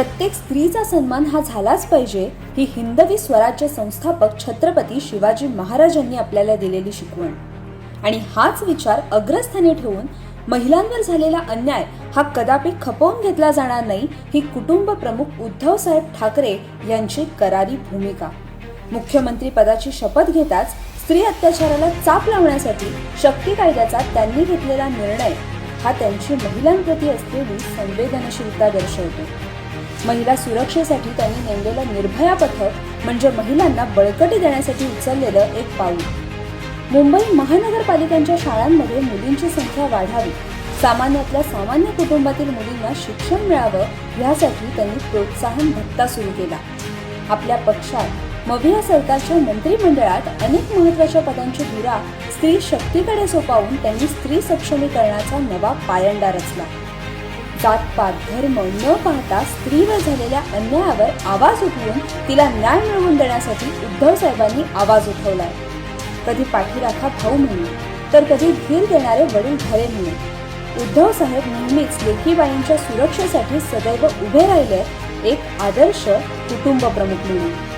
प्रत्येक स्त्रीचा सन्मान हा झालाच पाहिजे ही हिंदवी स्वराज्य संस्थापक छत्रपती शिवाजी महाराजांनी आपल्याला दिलेली शिकवण. आणि हाच विचार अग्रस्थानी ठेवून महिलांवर झालेला अन्याय हा कदापि खपवून घेतला जाणार नाही ही कुटुंब प्रमुख उद्धव साहेब ठाकरे यांची करारी भूमिका. मुख्यमंत्री पदाची शपथ घेताच स्त्री अत्याचाराला चाप लावण्यासाठी शक्ती कायद्याचा त्यांनी घेतलेला निर्णय हा त्यांची महिलांप्रती असलेली संवेदनशीलता दर्शवतो. महिला सुरक्षेसाठी त्यांनी नेमलेलं निर्भया पथक म्हणजे महिलांना बळकटी देण्यासाठी उचललेलं एक पाऊल. मुंबई महानगरपालिकांच्या शाळांमध्ये मुलींची संख्या वाढावी सामान्यातल्या सामान्य कुटुंबातील मुलींना शिक्षण मिळावं यासाठी त्यांनी प्रोत्साहन भत्ता सुरू केला. आपल्या पक्षात मविया सरकारच्या मंत्रिमंडळात अनेक महत्त्वाच्या पदांची धुरा स्त्री शक्तीकडे सोपावून त्यांनी स्त्री सक्षमीकरणाचा नवा पायंडा रचला. जातपात धर्म न पाहता स्त्रीवर झालेल्या अन्यायावर आवाज उठवून तिला न्याय मिळवून देण्यासाठी उद्धव साहेबांनी आवाज उठवलाय. कधी पाठीराखा भाऊ म्हणून तर कधी धीर देणारे वडील घरे म्हणून. उद्धव साहेब नेहमीच लेखीबाईंच्या सुरक्षेसाठी सदैव उभे राहिले एक आदर्श कुटुंब प्रमुख म्हणून.